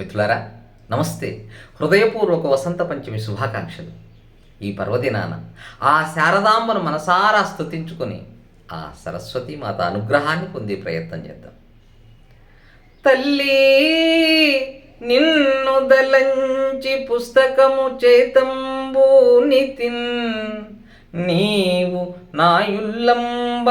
మిత్రులారా నమస్తే. హృదయపూర్వక వసంత పంచమి శుభాకాంక్షలు. ఈ పర్వదినాన ఆ శారదాంబను మనసారా స్థుతించుకొని ఆ సరస్వతి మాత అనుగ్రహాన్ని పొందే ప్రయత్నం చేద్దాం. తల్లి నిన్ను దలంచి పుస్తకము చేతంబు నితిన్ నీవు నాయుల్లంబందున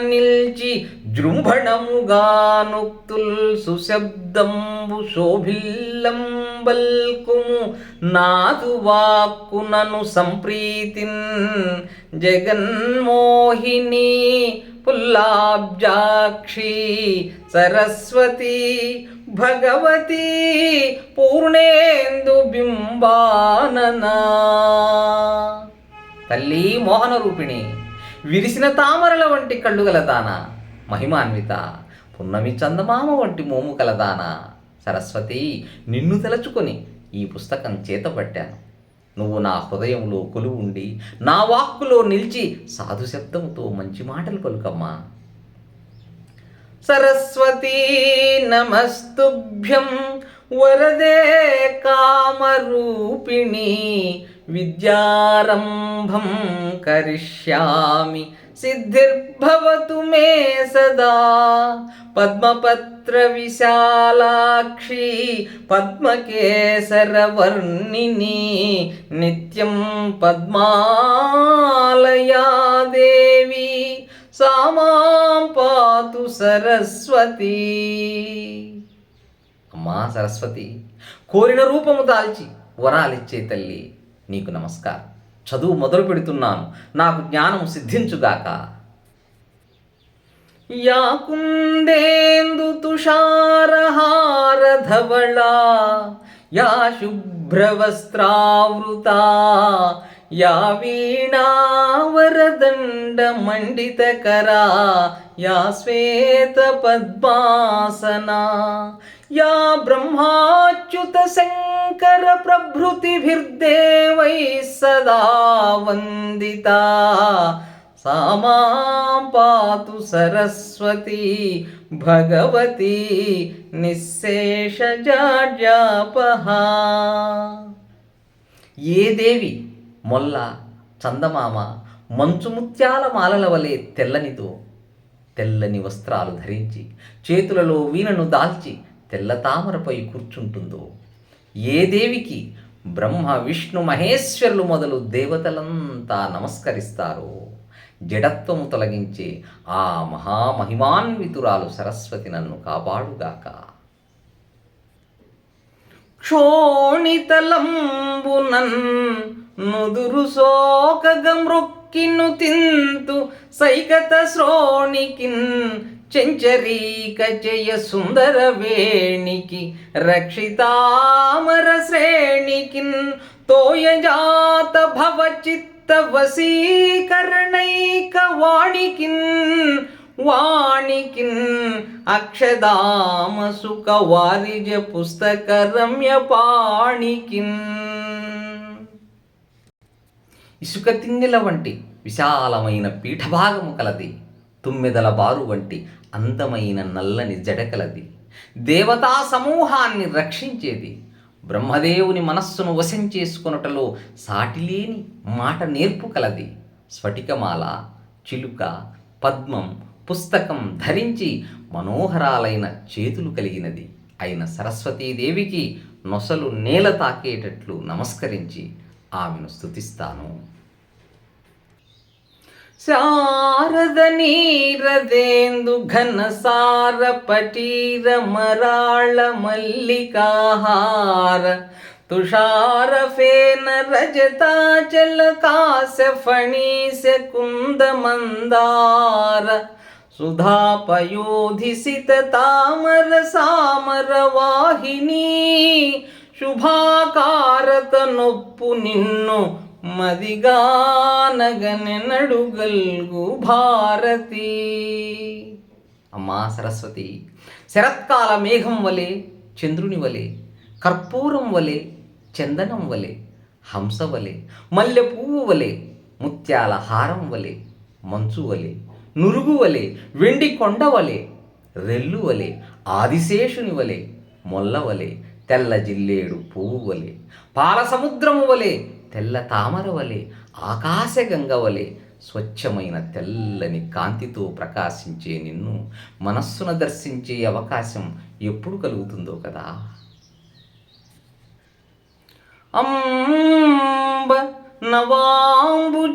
నిల్చి జృంభణముగా నుక్తుల్ సుశబ్దంబు శోభిల్లంబల్కుము నాదు వాక్కునను సంప్రీతిన్ జగన్మోహిని పుల్లాబ్జాక్షి సరస్వతి భగవతి పూర్ణేందు బింబాననా. తల్లి మోహన రూపిణి విరిసిన తామరల వంటి కళ్ళు గలదాన మహిమాన్విత పున్నమి చందమామ వంటి మోము కలదాన సరస్వతి నిన్ను తలచుకొని ఈ పుస్తకం చేతపట్టాను. నువ్వు నా హృదయంలో కొలువు ఉండి నా వాక్కులో నిలిచి సాధు శబ్దముతో మంచి మాటలు పలుకమ్మా. సరస్వతీ నమస్తుభ్యం వరదే కామరూపిణి విద్యారంభం కరిష్యామి సిద్ధిర్భవతు మే సదా పద్మపత్ర విశాలాక్షి పద్మకేసరవర్ణిని నిత్యం పద్మాలయా దేవి సామాం పాతు సరస్వతి అమ్మా సరస్వతి కోరిన రూపము దాల్చి వరాలిచ్చే తల్లి. నీకు నమస్కారం. చదువు మొదలు పెడుతున్నాను. నాకు జ్ఞానం సిద్ధించుగాక. యా కుందేందు యా శుభ్రవస్త్రావృత యా వీణావరదండ మండితకరా యా శ్వేత పద్మాసనా యా బ్రహ్మాచ్యుత శంకర ప్రభృతిభిర్దేవై సదా వందితా. పాతు సరస్వతి భగవతి నిశేషజాడ్యాపహ ఏ దేవి మొల్ల చందమామ మంచు ముత్యాల మాలల వలె తెల్లనితో తెల్లని వస్త్రాలు ధరించి చేతులలో వీణను దాల్చి తెల్ల తామరపై కూర్చుంటుందో? ఏ దేవికి? బ్రహ్మ విష్ణు మహేశ్వరులు మొదలు దేవతలంతా నమస్కరిస్తారో? జడత్వము తొలగించే ఆ మహామహిమాన్వితురాలు సరస్వతి నన్ను కాపాడుగాక. క్షోణితలంబునన్ నుదురు సోకగమృక్కిను తింతు సైకత శ్రోణికిన్ చెంచరీక జయ సుందర వేణికి రక్షితామర శ్రేణికిన్ తోయజాత భవ చిత్త వశీకరణైక వాణికిన్ వాణికిన్ అక్షదామ సుఖ వారిజ పుస్తక రమ్య పాణికిన్ ఇసుక తిన్నెల వంటి విశాలమైన పీఠభాగము కలది తుమ్మెదల బారు వంటి అందమైన నల్లని జడకలది. దేవతా సమూహాన్ని రక్షించేది. బ్రహ్మదేవుని మనస్సును వశం చేసుకొనుటలో సాటిలేని మాట నేర్పు కలది. స్ఫటికమాల చిలుక పద్మం పుస్తకం ధరించి మనోహరాలైన చేతులు కలిగినది. అయిన సరస్వతీదేవికి నొసలు నేల తాకేటట్లు నమస్కరించి ఆమెను స్తుతిస్తాను. ಶಾರದ ನೀರದೆಂದು ಘನಸಾರ ಪಟೀರ ಮರಾಳ ಮಲ್ಲಿಕಾಹಾರ. ತುಷಾರ ಫೇನ ರಜತಾಚಲ ಕಾಸ ಫಣೀಸ ಕುಂದ ಮಂದಾರ. ಸುಧಾ ಪಯೋಧಿಸಿತ ತಾಮರ ಸಾಮರ ವಾಹಿನಿ. ಶುಭಾಕಾರತನೊಪ್ಪು ನಿನ್ನು నొప్పు నిన్ను మదిగానగనెనడుగల్గు భారతి. అమ్మా సరస్వతి శరత్కాల మేఘం వలె చంద్రుని వలె కర్పూరం వలె చందనం వలె హంస వలె మల్లె పువ్వు వలె ముత్యాల హారం వలె మంచు వలె నురుగు వలె వెండి కొండ వలె రెల్లు వలె ఆదిశేషుని వలె మొల్లవలే తెల్ల జిల్లేడు పువ్వు వలె పాల సముద్రము వలె తెల్ల తామర వలె ఆకాశగంగ వలె స్వచ్ఛమైన తెల్లని కాంతితో ప్రకాశించే నిన్ను మనస్సున దర్శించే అవకాశం ఎప్పుడు కలుగుతుందో కదా? అంబ నవాంబుజోజ్వల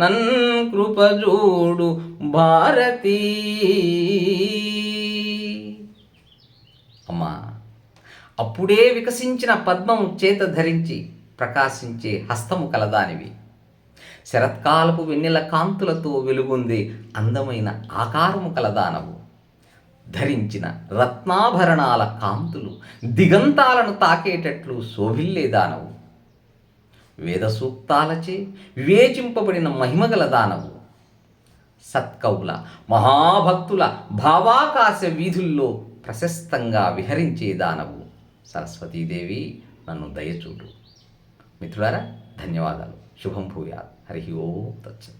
నన్ కృపజూడు భారతీ. అమ్మా అప్పుడే వికసించిన పద్మము చేత ధరించి ప్రకాశించే హస్తము కలదానివి. శరత్కాలపు వెన్నెల కాంతులతో వెలుగుంది అందమైన ఆకారము కలదానవు. ధరించిన రత్నాభరణాల కాంతులు దిగంతాలను తాకేటట్లు శోభిల్లేదానవు. వేద సూక్తాలచే వివేచింపబడిన మహిమగల దానవు. సత్కవుల మహాభక్తుల భావాకాశ వీధుల్లో ప్రశస్తంగా విహరించే దానవు. సరస్వతీదేవి నన్ను దయచూడు. మిత్రులారా ధన్యవాదాలు. శుభం భూయాత్. హరి ఓం తచ్చత్